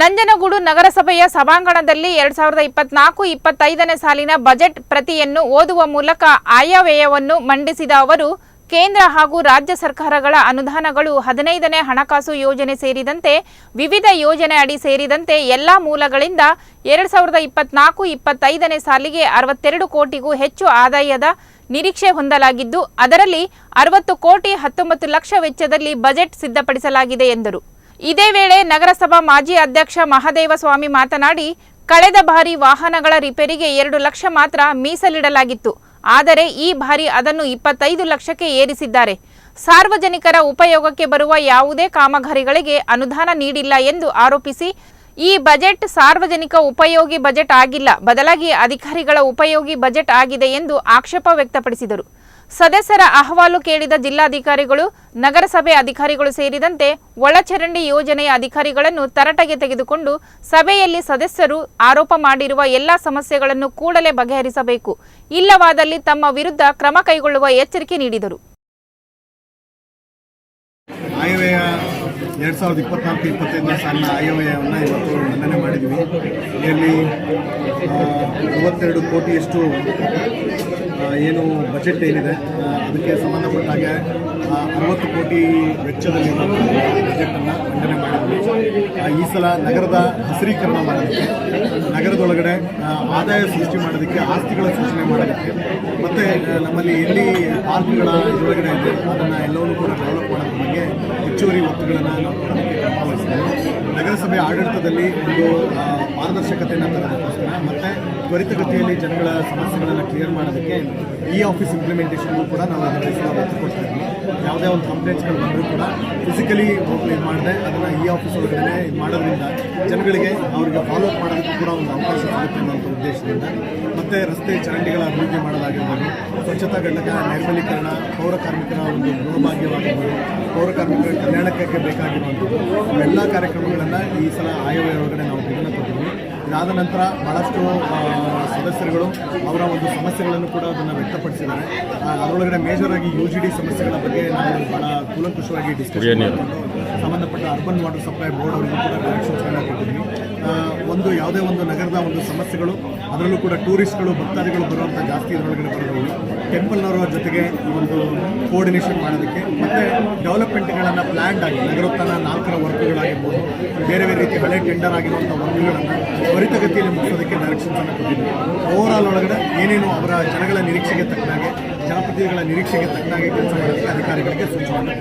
ನಂಜನಗೂಡು ನಗರಸಭೆಯ ಸಭಾಂಗಣದಲ್ಲಿ ಎರಡ್ ಸಾವಿರದ ಇಪ್ಪತ್ನಾಲ್ಕು, ಇಪ್ಪತ್ತೈದನೇ ಸಾಲಿನ ಬಜೆಟ್ ಪ್ರತಿಯನ್ನು ಓದುವ ಮೂಲಕ ಆಯವ್ಯಯವನ್ನು ಮಂಡಿಸಿದ ಅವರು, ಕೇಂದ್ರ ಹಾಗೂ ರಾಜ್ಯ ಸರ್ಕಾರಗಳ ಅನುದಾನಗಳು ಹದಿನೈದನೇ ಹಣಕಾಸು ಯೋಜನೆ ಸೇರಿದಂತೆ ವಿವಿಧ ಯೋಜನೆ ಅಡಿ ಸೇರಿದಂತೆ ಎಲ್ಲ ಮೂಲಗಳಿಂದ ಎರಡ್ ಸಾವಿರದ ಇಪ್ಪತ್ನಾಲ್ಕು, ಇಪ್ಪತ್ತೈದನೇ ಸಾಲಿಗೆ ಅರವತ್ತೆರಡು ಕೋಟಿಗೂ ಹೆಚ್ಚು ಆದಾಯದ ನಿರೀಕ್ಷೆ ಹೊಂದಲಾಗಿದ್ದು, ಅದರಲ್ಲಿ ಅರವತ್ತು ಕೋಟಿ ಹತ್ತೊಂಬತ್ತು ಲಕ್ಷ ವೆಚ್ಚದಲ್ಲಿ ಬಜೆಟ್ ಸಿದ್ಧಪಡಿಸಲಾಗಿದೆ ಎಂದರು. ಇದೇ ವೇಳೆ ನಗರಸಭಾ ಮಾಜಿ ಅಧ್ಯಕ್ಷ ಮಹದೇವಸ್ವಾಮಿ ಮಾತನಾಡಿ, ಕಳೆದ ಬಾರಿ ವಾಹನಗಳ ರಿಪೇರಿಗೆ ಎರಡು ಲಕ್ಷ ಮಾತ್ರ ಮೀಸಲಿಡಲಾಗಿತ್ತು. ಆದರೆ ಈ ಬಾರಿ ಅದನ್ನು ಇಪ್ಪತ್ತೈದು ಲಕ್ಷಕ್ಕೆ ಏರಿಸಿದ್ದಾರೆ. ಸಾರ್ವಜನಿಕರ ಉಪಯೋಗಕ್ಕೆ ಬರುವ ಯಾವುದೇ ಕಾಮಗಾರಿಗಳಿಗೆ ಅನುದಾನ ನೀಡಿಲ್ಲ ಎಂದು ಆರೋಪಿಸಿ, ಈ ಬಜೆಟ್ ಸಾರ್ವಜನಿಕ ಉಪಯೋಗಿ ಬಜೆಟ್ ಆಗಿಲ್ಲ, ಬದಲಾಗಿ ಅಧಿಕಾರಿಗಳ ಉಪಯೋಗಿ ಬಜೆಟ್ ಆಗಿದೆ ಎಂದು ಆಕ್ಷೇಪ ವ್ಯಕ್ತಪಡಿಸಿದರು. ಸದಸ್ಯರ ಅಹವಾಲು ಕೇಳಿದ ಜಿಲ್ಲಾಧಿಕಾರಿಗಳು, ನಗರಸಭೆ ಅಧಿಕಾರಿಗಳು ಸೇರಿದಂತೆ ಒಳಚರಂಡಿ ಯೋಜನೆಯ ಅಧಿಕಾರಿಗಳನ್ನು ತರಟೆಗೆ ತೆಗೆದುಕೊಂಡು ಸಭೆಯಲ್ಲಿ ಸದಸ್ಯರು ಆರೋಪ ಮಾಡಿರುವ ಎಲ್ಲಾ ಸಮಸ್ಯೆಗಳನ್ನು ಕೂಡಲೇ ಬಗೆಹರಿಸಬೇಕು. ಇಲ್ಲವಾದಲ್ಲಿ ತಮ್ಮ ವಿರುದ್ಧ ಕ್ರಮ ಕೈಗೊಳ್ಳುವ ಎಚ್ಚರಿಕೆ ನೀಡಿದರು. ಎರಡು ಸಾವಿರದ ಇಪ್ಪತ್ನಾಲ್ಕು ಇಪ್ಪತ್ತೈದನೇ ಸಾಲಿನ ಆಯವ್ಯಯವನ್ನು ಇವತ್ತು ಮಂಡನೆ ಮಾಡಿದ್ವಿ. ಇದರಲ್ಲಿ ಮೂವತ್ತೆರಡು ಕೋಟಿಯಷ್ಟು ಏನು ಬಜೆಟ್ ಏನಿದೆ, ಅದಕ್ಕೆ ಸಂಬಂಧಪಟ್ಟ ಹಾಗೆ ಅರವತ್ತು ಕೋಟಿ ವೆಚ್ಚದಲ್ಲಿ ಬಜೆಟನ್ನು ಮಂಡನೆ ಮಾಡಿದ್ವಿ. ಈ ಸಲ ನಗರದ ಹಸಿರೀಕರಣ ಮಾಡೋದಕ್ಕೆ ನಗರದೊಳಗಡೆ ಆದಾಯ ಸೃಷ್ಟಿ ಮಾಡೋದಕ್ಕೆ ಆಸ್ತಿಗಳ ಸೃಷ್ಟಿ ಮಾಡೋದಕ್ಕೆ ಮತ್ತು ನಮ್ಮಲ್ಲಿ ಎಲ್ಲಿ ಪಾರ್ಕ್ಗಳ ಇದರೊಳಗಡೆ ಇದೆ, ಅದನ್ನು ಎಲ್ಲವನ್ನೂ ಕೂಡ ಡೆವಲಪ್ ಮಾಡೋದ್ರ ಬಗ್ಗೆ ಹೆಚ್ಚುವರಿ ಒತ್ತುಗಳನ್ನು ನಾವು ಕೊಡೋದಕ್ಕೆ ಕ್ರಮ ವಹಿಸಿದ್ದೇವೆ ನಗರಸಭೆ ಆಡಳಿತದಲ್ಲಿ ಒಂದು ಪಾರದರ್ಶಕತೆಯನ್ನು ತರೋದಕ್ಕೋಸ್ಕರ ಮತ್ತು ತ್ವರಿತಗತಿಯಲ್ಲಿ ಜನಗಳ ಸಮಸ್ಯೆಗಳನ್ನು ಕ್ಲಿಯರ್ ಮಾಡೋದಕ್ಕೆ ಇ ಆಫೀಸ್ ಇಂಪ್ಲಿಮೆಂಟೇಷನ್ಗೂ ಕೂಡ ನಾವು ಅದರ ಒತ್ತು ಕೊಡ್ತಾ ಇದ್ವಿ ಯಾವುದೇ ಒಂದು ಕಂಪ್ಲೇಂಟ್ಸ್ಗಳು ಬಂದರೂ ಕೂಡ ಫಿಸಿಕಲಿ ಹೋಗಿ ಇದು ಮಾಡಿದೆ, ಅದನ್ನು ಇ ಆಫೀಸ್ ಒಳಗಡೆ ಇದು ಮಾಡೋದ್ರಿಂದ ಜನಗಳಿಗೆ ಅವರಿಗೆ ಫಾಲೋ ಅಪ್ ಮಾಡೋದಕ್ಕೂ ಕೂಡ ಒಂದು ಅವಕಾಶ ಸಿಗುತ್ತೆ ಅನ್ನೋಂಥ ಉದ್ದೇಶದಿಂದ. ಮತ್ತು ರಸ್ತೆ ಚರಂಡಿಗಳ ಅಭಿವೃದ್ಧಿ ಮಾಡೋದಾಗಿರ್ಬೋದು, ಸ್ವಚ್ಛತಾ ಘಟಕ ನೈರ್ಮಲೀಕರಣ, ಪೌರ ಕಾರ್ಮಿಕರ ಒಂದು ಗೃಹಭಾಗ್ಯವಾಗಿರ್ಬೋದು, ಪೌರ ಕಾರ್ಮಿಕರ ಕಲ್ಯಾಣಕ್ಕೆ ಬೇಕಾಗಿರುವಂಥದ್ದು ಎಲ್ಲ ಕಾರ್ಯಕ್ರಮಗಳನ್ನು ಈ ಸಲ ಆಯವ್ಯಯ ಒಳಗಡೆ ನಾವು ಗಮನ ಕೊಟ್ಟಿದ್ವಿ ಇದಾದ ನಂತರ ಬಹಳಷ್ಟು ಸದಸ್ಯರುಗಳು ಅವರ ಒಂದು ಸಮಸ್ಯೆಗಳನ್ನು ಕೂಡ ಅದನ್ನು ವ್ಯಕ್ತಪಡಿಸಿದ್ದಾರೆ. ಅದರೊಳಗಡೆ ಮೇಜರ್ ಆಗಿ ಯು ಜಿ ಡಿ ಸಮಸ್ಯೆಗಳ ಬಗ್ಗೆ ನಾವು ಬಹಳ ಕೂಲಂಕುಷವಾಗಿ ಡಿಸ್ಕಸ್ ಮಾಡಿಕೊಂಡು ಸಂಬಂಧಪಟ್ಟ ಅರ್ಬನ್ ವಾಟರ್ ಸಪ್ಲೈ ಬೋರ್ಡ್ ಅವರಿಗೂ ಕೂಡ ಒಂದು ಯಾವುದೇ ಒಂದು ನಗರದ ಒಂದು ಸಮಸ್ಯೆಗಳು, ಅದರಲ್ಲೂ ಕೂಡ ಟೂರಿಸ್ಟ್ಗಳು ಭಕ್ತಾದಿಗಳು ಬರುವಂಥ ಜಾಸ್ತಿ ಇದರೊಳಗಡೆ ಬರೋದು ಟೆಂಪಲ್ನವರ ಜೊತೆಗೆ ಒಂದು ಕೋರ್ಡಿನೇಷನ್ ಮಾಡೋದಕ್ಕೆ ಮತ್ತು ಡೆವಲಪ್ಮೆಂಟ್ಗಳನ್ನು ಪ್ಲ್ಯಾಂಡ್ ಆಗಿ, ನಗರೋತ್ಥಾನ ನಾಲ್ಕರ ವರ್ಕ್ಗಳಾಗಿರ್ಬೋದು ಬೇರೆ ಬೇರೆ ರೀತಿ ಹಳೆ ಟೆಂಡರ್ ಆಗಿರುವಂಥ ವರ್ಕ್ಗಳನ್ನು ತ್ವರಿತಗತಿಯಲ್ಲಿ ಮುಗಿಸೋದಕ್ಕೆ ಡೈರೆಕ್ಷನ್ಸನ್ನು ಓವರ್ ಓವರಾಲ್ ಒಳಗಡೆ ಏನೇನು ಅವರ ಜನಗಳ ನಿರೀಕ್ಷೆಗೆ ತಕ್ಕನಾಗೆ, ಜನಪ್ರತಿನಿಧಿಗಳ ನಿರೀಕ್ಷೆಗೆ ತಕ್ಕನಾಗೆ ಕೆಲಸ ಮಾಡೋದಕ್ಕೆ ಅಧಿಕಾರಿಗಳಿಗೆ ಸೂಚನೆ